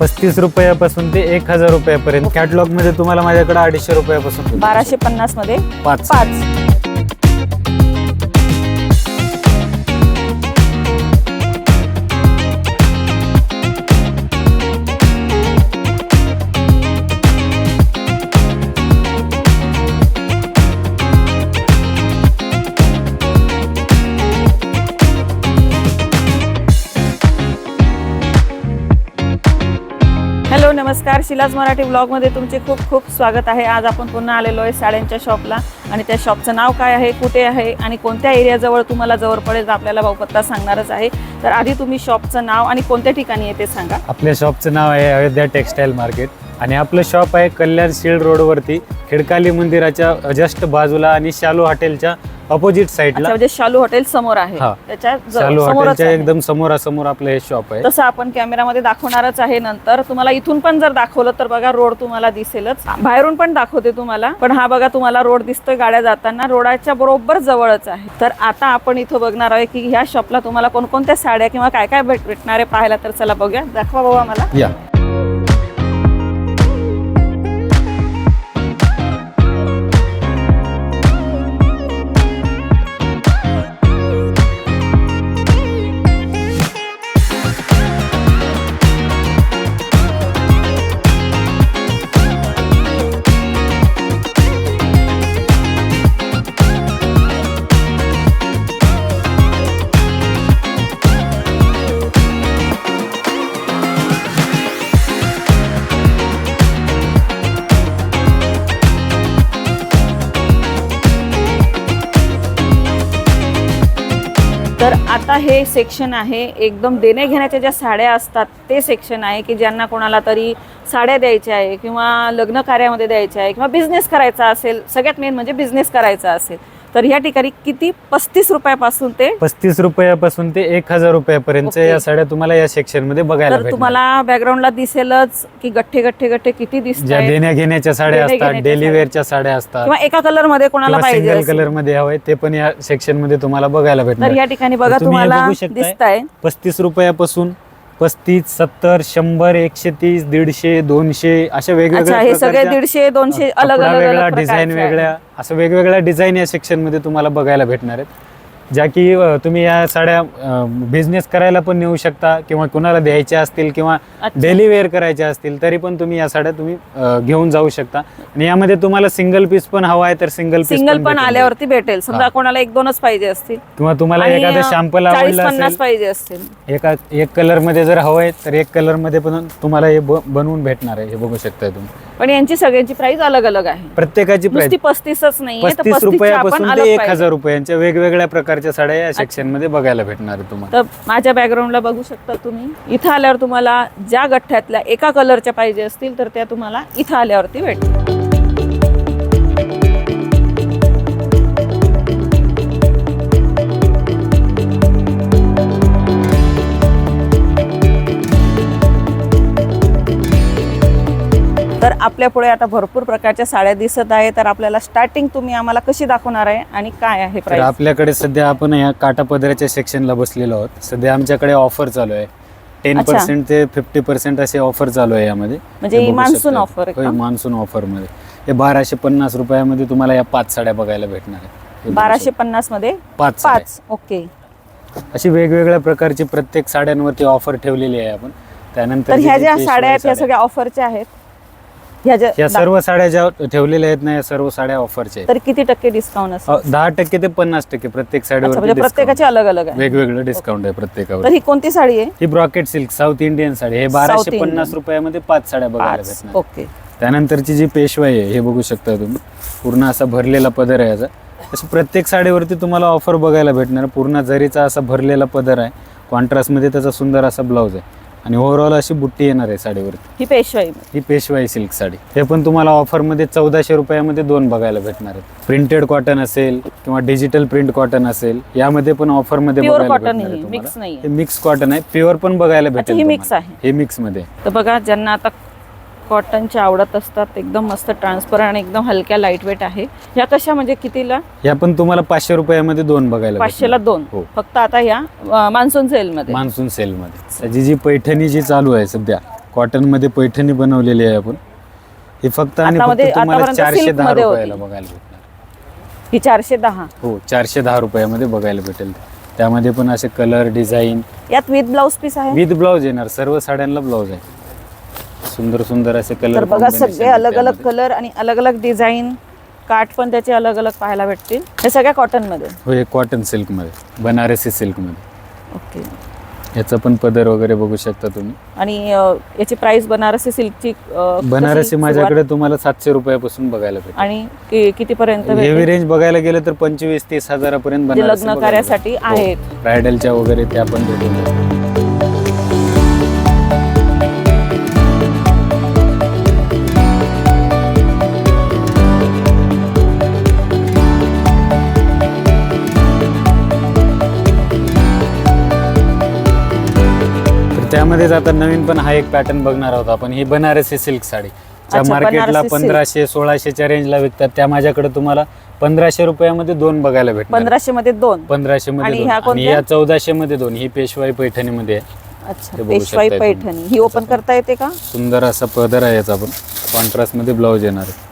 पस्तीस रुपयापासून ते एक हजार रुपयापर्यंत. कॅटलॉगमध्ये तुम्हाला माझ्याकडे अडीचशे रुपयापासून. बाराशे पन्नासमध्ये पाच. पाच. नमस्कार. शिलाज मराठी ब्लॉगमध्ये तुमचे खूप खूप स्वागत आहे. आज आपण पुन्हा आलेलो आहे साड्यांच्या शॉपला आणि त्या शॉपचं नाव काय आहे कुठे आहे आणि कोणत्या एरियाजवळ तुम्हाला जवळ पडेल आपल्याला भाऊपत्ता सांगणारच आहे. तर आधी तुम्ही शॉपचं नाव आणि कोणत्या ठिकाणी आहे ते सांगा. आपल्या शॉपचं नाव आहे अयोध्या टेक्सटाईल मार्केट. आणि आपलं शॉप आहे कल्याण शिल्ड रोडवरती खिडकाली मंदिराच्या जस्ट बाजूला आणि शालू हॉटेलच्या अपोजिट साईडला म्हणजे शालू हॉटेल समोर आहे. हा. त्याच्या ज- शालू समोरच हॉटेलच्या आहे. एकदम समोरासमोर आपलं हे शॉप आहे. तसं आपण कॅमेरामध्ये दाखवणारच आहे नंतर. तुम्हाला इथून पण जर दाखवलं तर बघा रोड तुम्हाला दिसेलच. बाहेरून पण दाखवते तुम्हाला पण हा बघा तुम्हाला रोड दिसतोय गाड्या जाताना. रोडाच्या बरोबर जवळच आहे. तर आता आपण इथं बघणार आहे की ह्या शॉपला तुम्हाला कोणकोणत्या साड्या किंवा काय काय भेट भेटणार आहे पाहायला तर चला बघूया. दाखवा बाबा मला. या. आता हे सेक्शन आहे एकदम देणे घेण्याच्या ज्या साड्या असतात ते सेक्शन आहे की ज्यांना कोणाला तरी साड्या द्यायच्या आहे किंवा लग्न कार्यामध्ये द्यायच्या आहे किंवा बिझनेस करायचा असेल सगळ्यात मेन म्हणजे बिझनेस करायचा असेल. तर ह्या ठिकाणी किती पस्तीस रुपयापासून ते पस्तीस रुपयापासून ते एक हजार रुपयापर्यंत. या साड्या तुम्हाला या सेक्शनमध्ये बघायला तर भेटणार तुम्हाला बॅकग्राऊंडला दिसेलच की गठ्ठे गठ्ठे गठ्ठे किती दिसत ज्या देण्या घेण्याच्या साड्या असतात डेली. वेअरच्या साड्या असतात किंवा एका कलरमध्ये कोणाला पाहिजे सिंगल. कलरमध्ये हवंय ते पण या सेक्शनमध्ये तुम्हाला बघायला भेटणार या ठिकाणी बघा तुम्ही तुम्हाला. दिसत आहे पस्तीस रुपयापासून पस्तीस सत्तर शंभर एकशे तीस दीडशे दोनशे अशा अच्छा वेगवेगळ्या हे सगळे प्रकारच्या, दीडशे दोनशे अलग कपडा अलग वेगळा अलग डिझाईन प्रकारचे. वेगळ्या असं वेगवेगळ्या डिझाईन या सेक्शनमध्ये तुम्हाला बघायला भेटणार आहेत ज्या की तुम्ही या साड्या बिझनेस करायला पण नेऊ शकता किंवा कुणाला द्यायच्या असतील किंवा. डेली वेअर करायच्या असतील तरी पण तुम्ही या साड्या तुम्ही घेऊन जाऊ शकता. आणि यामध्ये तुम्हाला सिंगल पीस पण हवा आहे तर सिंगल पीस सिंगल पण आल्यावरती भेटेल. समजा. कोणाला एक दोनच पाहिजे असतील. किंवा तुम्हाला एखादं शॅम्पल आवडलं पाहिजे असतील. एका एक कलरमध्ये जर हवंय तर एक कलरमध्ये पण तुम्हाला हे बनवून भेटणार आहे हे बघू शकताय तुम्ही. पण यांची सगळ्यांची प्राइस अलग अलग आहे. प्रत्येकाची प्राइस पस्तीसच नाही पस्तीस रुपयापासून ते एक हजार रुपयांच्या वेगवेगळ्या प्रकारच्या साड्या या सेक्शनमध्ये बघायला भेटणार आहे तुम्हाला. तर माझ्या बॅकग्राऊंडला बघू शकता तुम्ही. इथं आल्यावर तुम्हाला ज्या गठ्ठ्यातल्या एका कलरच्या पाहिजे असतील तर त्या तुम्हाला इथं आल्यावरती भेटतील. तर आपल्या पुढे आता भरपूर प्रकारच्या साड्या दिसत आहे तर आपल्याला स्टार्टिंग तुम्ही आम्हाला कशी दाखवणार आहे आणि काय आहे तर आपल्याकडे सध्या आपण या काटा पदराच्या सेक्शनला बसलेलो आहोत. सध्या आमच्याकडे ऑफर चालू आहे. टेन. पर्सेंट ते फिफ्टी पर्सेंट असे ऑफर चालू आहे यामध्ये. म्हणजे मान्सून. ऑफर आहे? मान्सून ऑफरमध्ये. हे बाराशे पन्नास रुपयामध्ये तुम्हाला या पाच साड्या बघायला भेटणार आहेत. हे बघू बाराशे. पन्नासमध्ये? पाच. पाच. ओके. अशी वेगवेगळ्या प्रकारची प्रत्येक साड्यांवरती ऑफर ठेवलेली आहे आपण. त्यानंतर ह्या ज्या साड्या आहेत या साड्या- सगळ्या ऑफरच्या आहेत? ह्या या सर्व साड्या ज्या ठेवलेल्या आहेत ना या सर्व साड्या ऑफरच्या आहेत. तर किती टक्के डिस्काउंट असेल अ, दहा टक्के ते पन्नास टक्के प्रत्येक अच्छा म्हणजे साडीवर प्रत्येकाचे अलग अलग आहे. वेगवेगळं डिस्काउंट आहे प्रत्येकावर. ही कोणती साडी आहे? ही brocade silk South Indian sari. हे बाराशे. पन्नास रुपयामध्ये पाच साड्या बघायला भेटणार. ओके. त्यानंतरची जी पेशवाई आहे हे बघू शकता तुम्ही. पूर्ण असा भरलेला पदर आहे याचा. अशी प्रत्येक साडीवरती तुम्हाला ऑफर बघायला भेटणार. पूर्ण जरीचा असा भरलेला पदर आहे कॉन्ट्रास्टमध्ये त्याचा सुंदर असा ब्लाऊज आहे. आणि ओव्हरऑल अशी बुट्टी येणार आहे साडीवरती ही पेशवाई ही पेशवाई सिल्क साडी हे पण तुम्हाला ऑफरमध्ये चौदाशे रुपयामध्ये दोन बघायला भेटणार आहेत प्रिंटेड कॉटन असेल किंवा डिजिटल प्रिंट कॉटन असेल यामध्ये पण ऑफरमध्ये बघायला cotton भेटणार आहे, तुम्हाला. नाहीये. हे मिक्स कॉटन आहे प्युअर पण बघायला भेटेल ही तुम्हाला. आहे. हे मिक्समध्ये तर बघा ज्यांना आता कॉटनच्या आवडत असतात एकदम मस्त ट्रान्सपरंट आणि एकदम हलक्या लाइट वेट आहे. ह्या कशा म्हणजे कितीला? या पण तुम्हाला पाचशे रुपयामध्ये दोन बघायला पाचशेला. दोन. हो. फक्त आता ह्या मान्सून सेल मध्ये. मान्सून सेल मध्ये. जी जी पैठणी जी चालू आहे सध्या कॉटनमध्ये पैठणी बनवलेली आहे आपण. हे फक्त आणि फक्त तुम्हाला आतापर्यंत चारशे silk दहा मध्ये रुपयाला. बघायला भेटणार. ही चारशे दहा. हो चारशे दहा रुपयामध्ये बघायला भेटेल. त्यामध्ये पण असे कलर डिझाईन यात विथ ब्लाऊज पीस आहे? विथ ब्लाऊज येणार. सर्व साड्यांना ब्लाऊज आहे. सुंदर सुंदर असे कलर तर बघा सगळे अलग अलग कलर आणि अलग अलग डिझाईन काठ पण त्याचे अलग अलग पाहायला भेटतील. हे सगळ्या कॉटनमध्ये? हो हे कॉटन सिल्कमध्ये बनारसी सिल्कमध्ये ओके. याचा पण पदर वगैरे बघू शकता तुम्ही. आणि याची प्राइस बनारसी सिल्कची बनारसी माझ्याकडे तुम्हाला सातशे रुपयापासून बघायला भेटेल? आणि कि- कितीपर्यंत हेवी? रेंज बघायला गेलं तर पंचवीस तीस हजारापर्यंत बनारसी लग्न कार्यासाठी. हो. आहेत. ब्रायडलच्या वगैरे त्या पण त्यामध्येच आता नवीन पण हा एक पॅटर्न बघणार आहोत आपण. ही बनारसी सिल्क साडी. ज्या अच्छा, मार्केटला बनारसी silk. पंधराशे सोळाशेच्या रेंजला विकतात त्या माझ्याकडे तुम्हाला पंधराशे रुपयामध्ये दोन बघायला भेटणार. पंधराशे मध्ये दोन. पंधराशे आणि मध्ये दोन. ह्या आणि कोणत्या? या चौदाशे मध्ये दोन. ही पेशवाई पैठणीमध्ये आहे. अच्छा ते बघू पेशवाई शकताय तुम्ही. पैठणी. ही ओपन करता येते का? सुंदर असा पदर आहे याचा पण. कॉन्ट्रास्टमध्ये ब्लाऊज येणार आहे.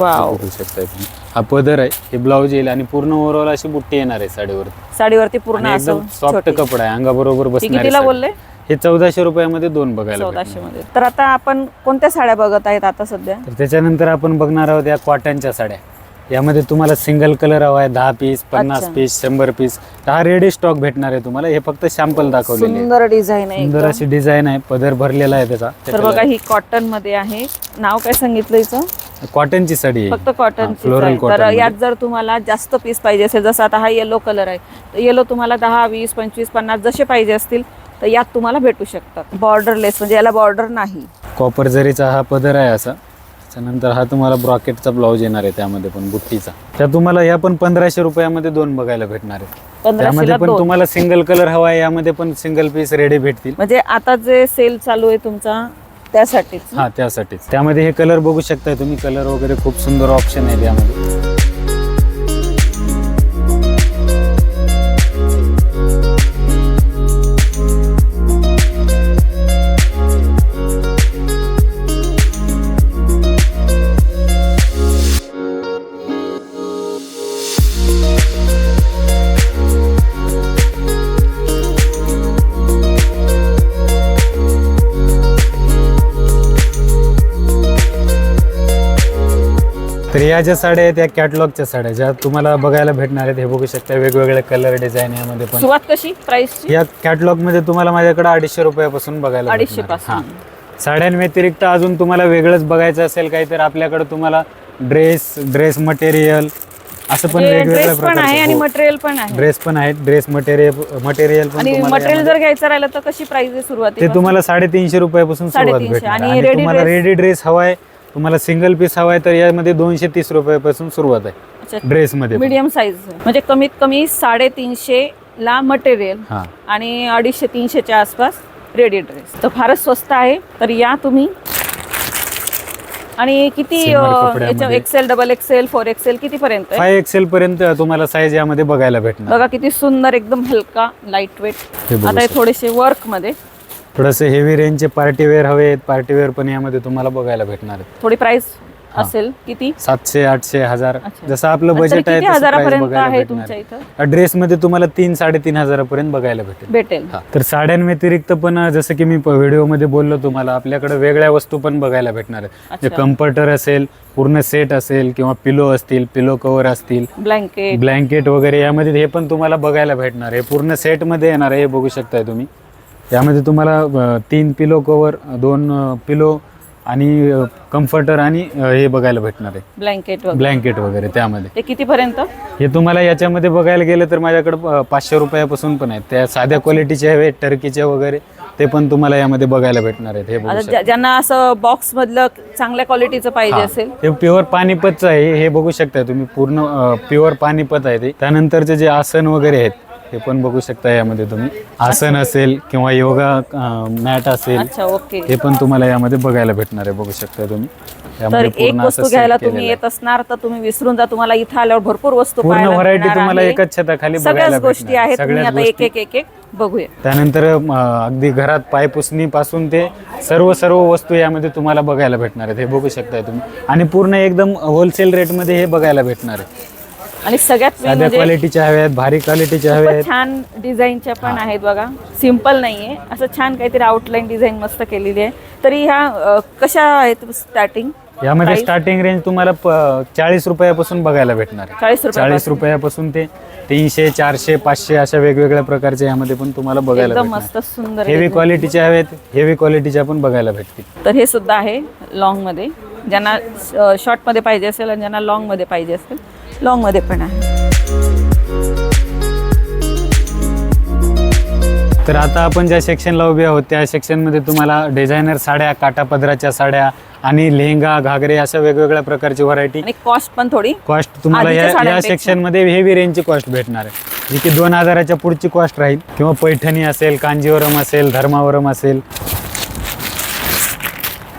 वाव बघू शकताय तुम्ही. हा पदर आहे हे ब्लाऊज येईल आणि पूर्ण ओव्हरऑल अशी बुट्टी येणार आहे साडीवर साडीवरती पूर्ण आणि असं एकदम सॉफ्ट छोटी. कपडा आहे अंगाबरोबर बसणार आहे कितीला साडी. बोलले हे चौदाशे रुपयामध्ये दोन बघायला चौदाशे भेटणार. मध्ये तर आता आपण कोणत्या साड्या बघत आहेत आता सध्या तर त्याच्यानंतर आपण बघणार आहोत या कॉटनच्या साड्या यामध्ये तुम्हाला सिंगल कलर हवा आहे दहा पीस पन्नास अच्छा. पीस शंभर पीस हा रेडी स्टॉक भेटणार आहे तुम्हाला हे फक्त सॅम्पल दाखवलेले आहे. सुंदर डिझाईन आहे सुंदर एकदम. अशी डिझाईन आहे पदर भरलेला आहे त्याचा तर बघा ही कॉटनमध्ये आहे नाव काय सांगितलं हिचं कॉटनची साडी आहे. फक्त कॉटन floral cotton तर मध्ये. यात जर तुम्हाला जास्त पीस पाहिजे असेल जसं आता हा येलो कलर आहे तर येलो तुम्हाला दहा वीस पंचवीस पन्नास जसे पाहिजे असतील तर यात तुम्हाला भेटू शकतात. बॉर्डरलेस म्हणजे याला बॉर्डर नाही. कॉपर जरीचा हा पदर आहे असा त्याच्यानंतर हा तुम्हाला ब्रॉकेटचा ब्लाऊज येणार आहे त्यामध्ये पण बुट्टीचा. त्या तुम्हाला या पण पंधराशे रुपयामध्ये दोन बघायला भेटणार आहे त्यामध्ये पण दोन. तुम्हाला सिंगल कलर हवा आहे यामध्ये पण सिंगल पीस रेडी भेटतील. म्हणजे आता जे सेल चालू आहे तुमचा त्यासाठीच हा त्यासाठीच. त्यामध्ये हे कलर बघू शकताय तुम्ही. कलर वगैरे खूप सुंदर ऑप्शन आहे त्यामध्ये. तर या ज्या साड्या आहेत या कॅटलॉगच्या साड्या ज्या तुम्हाला बघायला भेटणार आहेत. हे बघू शकता वेगवेगळे कलर डिझाईन यामध्ये पण. सुरुवात कशी? प्राइस या कॅटलॉगमध्ये तुम्हाला माझ्याकडे अडीचशे रुपयापासून बघायला अडीचशे भेटणार आहे. पासून. हा. साड्यांव्यतिरिक्त अजून तुम्हाला वेगळंच बघायचं असेल काही तर आपल्याकडे तुम्हाला ड्रेस ड्रेस मटेरियल असं पण ड्रेस वेगवेगळ्या पण आहे आणि प्रकारचे मटेरियल पण आहे. ड्रेस पण आहेत ड्रेस मटेरियल मटेरियल पण आणि तुम्हाला मटेरियल यामध्ये- जर घ्यायचं राहिलं तर कशी प्राइस आहे ते सुरुवातीला तुम्हाला साडेतीनशे रुपयापासून सुरुवात साडेतीनशे. भेटणार आणि आणि ready तुम्हाला dress? रेडी ड्रेस हवाय तुम्हाला सिंगल पीस हवाय तर यामध्ये दोनशे तीस रुपयापासून सुरुवात आहे. अच्छा. ड्रेसमध्ये पण. मीडियम साईज म्हणजे कमीत कमी साडेतीनशे ला मटेरियल हा. आणि अडीचशे तीनशेच्या आसपास रेडी ड्रेस तर फारच स्वस्त आहे. तर या तुम्ही. आणि किती कपड्यामध्ये. XL double XL four XL किती पर्यंत आहे? फाय एक्सेल पर्यंत तुम्हाला साईज यामध्ये बघायला भेटणार. बघा किती सुंदर एकदम हलका लाइट वेट हे बघू आता हे शकता. थोडेसे वर्कमध्ये. थोडंसं हेवी रेंजचे पार्टीवेअर हवे आहेत पार्टीवेअर पण यामध्ये तुम्हाला बघायला भेटणार आहेत. थोडी प्राइस असेल किती? सातशे आठशे हजार. जसं आपलं बजेट आहे हजारापर्यंत. इथं? ड्रेसमध्ये तुम्हाला तीन साडेतीन हजारापर्यंत बघायला भेटेल. भेटेल. तर साड्यांव्यतिरिक्त पण जसं की मी प- व्हिडिओमध्ये बोललो तुम्हाला आपल्याकडे वेगळ्या वस्तू पण बघायला भेटणार आहेत. कम्फर्टर असेल पूर्ण सेट असेल किंवा पिलो असतील पिलो कव्हर असतील. ब्लँकेट ब्लँकेट वगैरे यामध्ये हे पण तुम्हाला बघायला भेटणार आहे. पूर्ण सेटमध्ये येणार आहे हे बघू शकताय तुम्ही. यामध्ये तुम्हाला तीन पिलो कव्हर दोन पिलो आणि कम्फर्टर आणि हे बघायला भेटणार आहे. ब्लँकेट ब्लँकेट वगैरे त्यामध्ये. ते किती पर्यंत हे तुम्हाला याच्यामध्ये बघायला गेलं तर माझ्याकडे पाचशे रुपयापासून पण आहेत. त्या साध्या क्वालिटीचे हवे टर्कीचे वगैरे ते पण तुम्हाला यामध्ये बघायला भेटणार आहेत. हे शकता. ज्यांना असं बॉक्स मधलं चांगल्या क्वालिटीचं पाहिजे असेल. हे प्युअर पानिपतचं आहे हे बघू शकताय तुम्ही पूर्ण प्युअर पानिपत आहे ते. त्यानंतरचे जे आसन वगैरे आहेत हे पण बघू शकता यामध्ये तुम्ही. आसन असेल किंवा योगा मॅट असेल अच्छा ओके. हे पण तुम्हाला यामध्ये बघायला भेटणार आहे बघू शकता तुम्ही. तर यामध्ये एक पूर्ण असं वस्तू set घ्यायला केलेलं तुम्ही आहे. येत असणार तर तुम्ही विसरून जा तुम्हाला इथं आल्यावर भरपूर वस्तू पूर्ण पाहायला व्हरायटी मिळणार तुम्हाला आहे. एकाच छताखाली बघायला सगळ्याच गोष्टी भेटणार. आहेत तुम्ही सगळ्याच आता एक गोष्टी. एक एक एक बघूया. त्यानंतर अं, अगदी घरात पायपुसणी पासून ते सर्व सर्व वस्तू यामध्ये तुम्हाला बघायला भेटणार आहेत. हे बघू शकताय तुम्ही. आणि पूर्ण एकदम होलसेल रेटमध्ये हे बघायला भेटणार आहे. आणि सगळ्यात main साध्या म्हणजे क्वालिटीच्या हव्या आहेत भारी क्वालिटीच्या हव्या खूपच आहेत छान डिझाईनच्या पण आहेत बघा. सिंपल नाहीये. असं छान काहीतरी आउटलाईन डिझाईन मस्त केलेली आहे. तरी ह्या अ, कशा आहेत स्टार्टिंग यामध्ये स्टार्टिंग रेंज तुम्हाला चाळीस रुपयापासून बघायला भेटणार आहे. चाळीस रुपये चाळीस रुपयापासून ते तीनशे चारशे पाचशे अशा वेगवेगळ्या प्रकारचे यामध्ये पण तुम्हाला बघायला एकदम भेटणार. मस्त सुंदर हेवी आहे. क्वालिटीच्या हव्यात हेवी क्वालिटीच्या पण बघायला भेटतील. तर हे सुद्धा आहे लॉंगमध्ये. ज्यांना शॉर्टमध्ये पाहिजे असेल आणि ज्यांना लॉंगमध्ये पाहिजे असेल लॉंगमध्ये पण आहे. तर आता आपण ज्या सेक्शनला उभे आहोत त्या सेक्शनमध्ये तुम्हाला डिझायनर साड्या काटापदराच्या साड्या आणि लेहंगा घागरे अशा वेगवेगळ्या प्रकारची व्हरायटी आणि कॉस्ट पण थोडी कॉस्ट तुम्हाला या या. सेक्शनमध्ये हेवी रेंजची कॉस्ट भेटणार आहे. जी की दोन हजाराच्या पुढची कॉस्ट राहील. किंवा पैठणी असेल कांजीवरम असेल धर्मावरम असेल.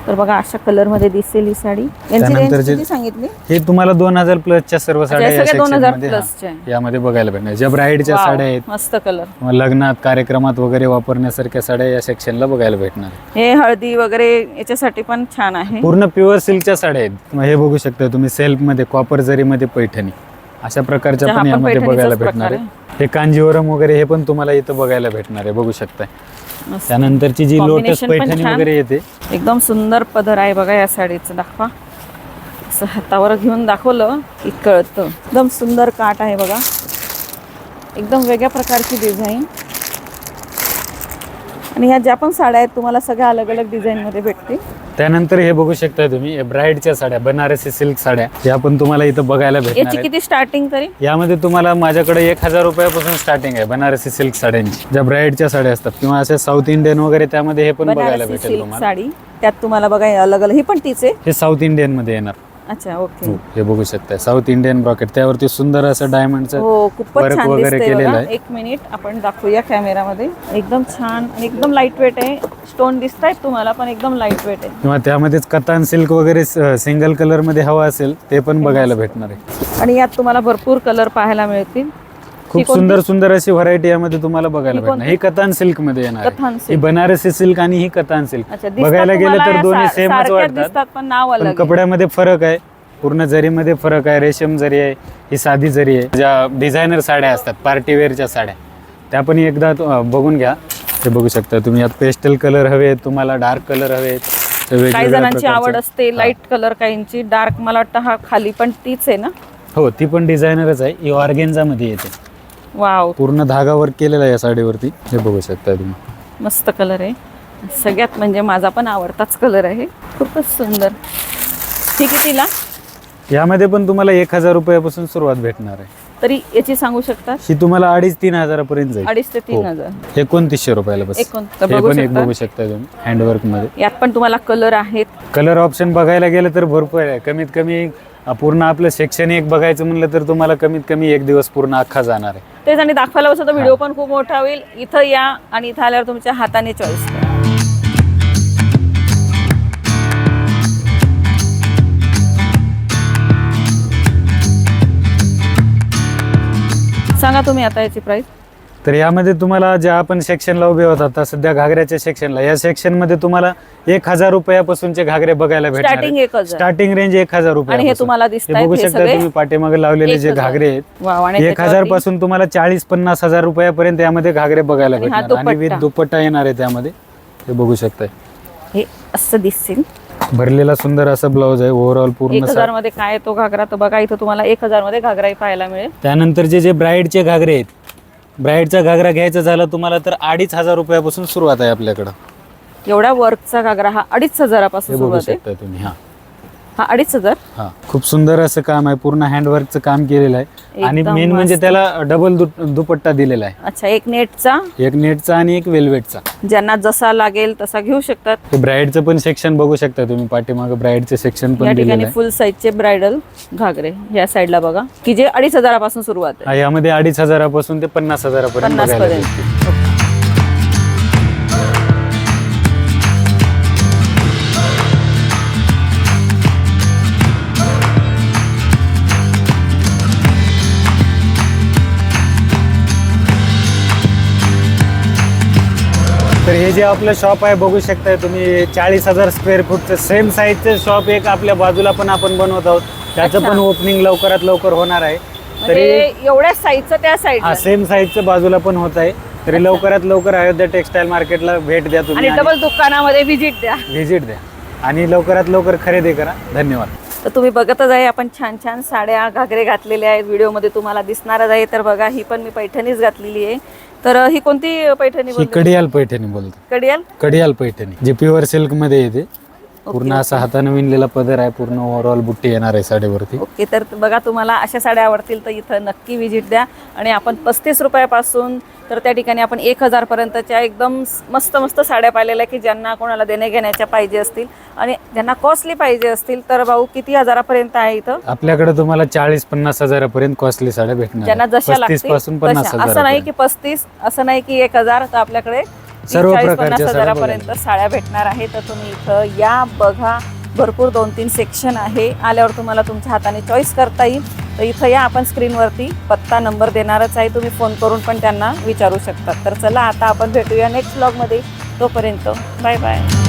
तर बघा अशा कलरमध्ये दिसेल ही साडी. यांची त्यानंतर रेंज जे- किती सांगितली? हे तुम्हाला दोन हजार प्लसच्या सर्व साड्या हे या सगळे 2000 सेक्शनमध्ये प्लसचे हा, यामध्ये बघायला भेटणार. ज्या ब्राईडच्या साड्या आहेत मस्त कलर किंवा लग्नात कार्यक्रमात वगैरे वापरण्यासारख्या साड्या या सेक्शनला बघायला भेटणार. हे हळदी वगैरे याच्यासाठी पण छान आहे. पूर्ण प्युअर सिल्कच्या साड्या आहेत. हे बघू शकता तुम्ही सेल्फमध्ये कॉपर जरीमध्ये पैठणी. अशा प्रकारच्या पण पण यामध्ये पैठणीचाच बघायला भेटणार प्रकार आहे. हे कांजीवरम वगैरे हे पण तुम्हाला इथं बघायला भेटणार आहे. बघू शकताय. मस्त. त्यानंतरची जी लोटस Combination पण पैठणी छान. वगैरे येते. एकदम सुंदर पदर आहे बघा या साडीचं. दाखवा. असं हातावर घेऊन दाखवलं की कळतं. एकदम सुंदर काठ आहे बघा. एकदम वेगळ्या प्रकारची डिझाईन आणि ह्या ज्या पण साड्या आहेत तुम्हाला सगळ्या अलग अलग डिझाईनमध्ये भेटतील. त्यानंतर हे बघू शकता तुम्ही ब्राईडच्या साड्या बनारसी सिल्क साड्या या पण तुम्हाला इथं बघायला याची आहेत. किती स्टार्टिंग तरी? यामध्ये तुम्हाला माझ्याकडे एक हजार रुपयापासून स्टार्टिंग आहे बनारसी सिल्क साड्यांची. ज्या ब्राईडच्या साड्या असतात किंवा अशा साऊथ इंडियन वगैरे त्यामध्ये हे पण बघायला बनारसी भेटेल सिल्क तुम्हाला. साडी त्यात तुम्हाला बघा अलग अलग ही पण तीच आहे? हे साऊथ इंडियनमध्ये येणार. अच्छा ओके हो, हे बघू शकता साऊथ इंडियन ब्रॉकेट त्यावरती सुंदर असं डायमंडचं हो खूपच वर्क छान वगैरे केलेलं आहे. एक मिनिट आपण दाखवूया कॅमेरामध्ये एकदम छान आणि एकदम लाइट वेट आहे. स्टोन दिसत आहेत तुम्हाला पण एकदम लाइट वेट आहे. किंवा त्यामध्येच कतान सिल्क वगैरे सिंगल कलरमध्ये हवा असेल ते पण बघायला भेटणार आहे. आणि यात तुम्हाला भरपूर कलर पाहायला मिळतील. खूप कोणती? सुंदर सुंदर अशी व्हरायटी यामध्ये तुम्हाला बघायला ही भेटणार. ही कतान सिल्कमध्ये येणार कथान silk. ही बनारसी सिल्क आणि ही कतान सिल्क. अच्छा दिसतात बघायला गेलं तुम्हाला तर या दोन्ही सा- सेमच सारख्याच वाटतात. दिसतात पण नाव पण अलग आहे. कपड्यामध्ये फरक आहे. पूर्ण जरीमध्ये फरक आहे. रेशम जरी आहे ही साधी जरी आहे. ज्या डिझायनर साड्या असतात पार्टीवेअरच्या साड्या त्या पण एकदा तु- अं, बघून घ्या. ते बघू शकता तुम्ही. यात पेस्टल कलर हवे आहेत तुम्हाला डार्क कलर हवे आहेत. काही जणांची आवड. असते लाइट कलर काहींची. डार्क मला वाटतं हा खाली पण तीच आहे ना? हो ती पण डिझायनरच आहे. ही ऑर्गेन्झा मध्ये येते. वाव पूर्ण धागा वर्क केलेला आहे या साडीवरती. हे बघू शकता तुम्ही. मस्त कलर आहे. सगळ्यात म्हणजे माझा पण आवडताच कलर आहे. खूपच सुंदर. ही कितीला यामध्ये पण तुम्हाला एक हजार रुपयापासून सुरुवात भेटणार आहे. तरी याची सांगू शकता? ही तुम्हाला अडीच तीन हजारापर्यंत जाईल. अडीच ते तीन हो. हजार. एकोणतीसशे रुपयाला बस. एकोण- तर बघू पण एक शकता. बघू शकता तुम्ही हँडवर्कमध्ये. यात पण तुम्हाला कलर आहेत. कलर ऑप्शन बघायला गेलं तर भरपूर आहे. कमीत कमी पूर्ण आपलं एक बघायचं म्हणलं तर तुम्हाला कमीत कमी एक दिवस पूर्ण अख्खा जाणार आहे. तेच आणि दाखवायला बसलं तर व्हिडिओ पण खूप मोठा होईल. इथं या आणि इथं आल्यावर तुमच्या हाताने चॉईस करा. सांगा तुम्ही आता याची प्राइस तर यामध्ये तुम्हाला ज्या आपण सेक्शनला उभे होतात आता सध्या घागऱ्याच्या सेक्शनला या सेक्शनमध्ये तुम्हाला एक हजार रुपयापासूनचे घागरे बघायला भेटणार स्टार्टिंग रेंज एक हजार. रुपये हे तुम्हाला बघू शकता तुम्ही पाठीमागे लावलेले जे. घागरे आहेत. एक हजारपासून तुम्हाला चाळीस पन्नास हजार रुपयापर्यंत यामध्ये घागरे बघायला भेटणार. आणि विथ दुपट्टा. येणार आहे त्यामध्ये हे बघू शकताय. हे असं दिसतील. भरलेला सुंदर असा ब्लाऊज आहे ओव्हरऑल पूर्ण एक हजारमध्ये काय तो घागरा? तर बघा इथं तुम्हाला एक हजारमध्ये घागराही पाहायला मिळेल. त्यानंतरचे जे ब्राईडचे घागरे आहेत ब्राईडचा घागरा घ्यायचा झाला तुम्हाला तर अडीच हजार रुपयापासून सुरुवात आहे आपल्याकडं. एवढ्या वर्कचा घागरा हा अडीच हे हजारापासून बघू सुरुवात आहे. शकता तुम्ही हा. हा अडीच हजार? हा. खूप सुंदर असं काम आहे. पूर्ण हँडवर्कचं काम केलेलं आहे. आणि एकदम मेन म्हणजे मस्त. त्याला डबल दुपट्टा दिलेला अच्छा एक नेटचा? आहे एक नेटचा आणि एक वेल्वेटचा ज्यांना जसा लागेल तसा घेऊ शकतात? हे ब्राईडचं पण सेक्शन बघू शकता तुम्ही. पाठीमागं ब्राईडचे सेक्शन या पण दिलेलं ठिकाणी आहे फुल साईजचे ब्रायडल घागरे या साईडला बघा. की जे अडीच हजारापासून सुरुवात आहे. हा, यामध्ये अडीच हजारापासून ते पन्नास हजारापर्यंत पन्नास बघायला पर्यंत भेटतील. हे जे आपलं शॉप आहे बघू शकताय तुम्ही चाळीस हजार स्क्वेअर फूटचं सेम साईजचं शॉप एक आपल्या बाजूला पण आपण बनवत आहोत. त्याचं अच्छा. पण ओपनिंग लवकरात लवकर होणार आहे. म्हणजे तरी एवढ्या साईजचं त्या साईड हा सेम साईजचं बाजूला पण होत आहे. तरी लवकरात लवकर अयोध्या टेक्सटाईल मार्केटला भेट द्या आणि तुम्ही डबल दुकानामध्ये व्हिजिट द्या. व्हिजिट द्या. आणि लवकरात लवकर खरेदी करा. धन्यवाद. तर तुम्ही बघतच आहे आपण छान छान साड्या घागरे घातलेल्या आहेत. व्हिडिओमध्ये तुम्हाला दिसणारच आहे. तर बघा ही पण मी पैठणीच घातलेली आहे. तर ही कोणती पैठणी ही बोलते कडियाल पैठणी बोलतो कडियाल? कडियाल पैठणी. जे प्युअर सिल्कमध्ये येते. पूर्ण असा हाताने विणलेला पदर आहे पूर्ण ओव्हरऑल बुट्टी येणार आहे साडीवरती. ओके तर बघा तुम्हाला अशा साड्या आवडतील तर इथं नक्की व्हिजिट द्या. आणि आपण पस्तीस रुपयापासून तर त्या ठिकाणी आपण एक हजारपर्यंतच्या एकदम मस्त मस्त साड्या पाहिलेल्या की ज्यांना कोणाला देणे घेण्याच्या पाहिजे असतील. आणि ज्यांना कॉस्टली पाहिजे असतील तर भाऊ किती हजारापर्यंत आहे इथं? आपल्याकडे तुम्हाला चाळीस पन्नास हजारापर्यंत कॉस्टली साड्या भेटणार ज्यांना. जशा लागतील तशा. असं नाही की पस्तीस असं नाही की एक हजार तर आपल्याकडे सर्व चाळीस प्रकारच्या साड्या हजारापर्यंत साड्या भेटणार आहे. तर तुम्ही इथं या बघा. भरपूर दोन तीन सेक्शन आहे. आल्यावर तुम्हाला तुमच्या हाताने चॉईस करता येईल. तर इथं या आपण स्क्रीनवरती पत्ता नंबर देणारच आहे. तुम्ही फोन करून पण त्यांना विचारू शकता. तर चला आता आपण भेटूया नेक्स्ट ब्लॉगमध्ये तोपर्यंत बाय बाय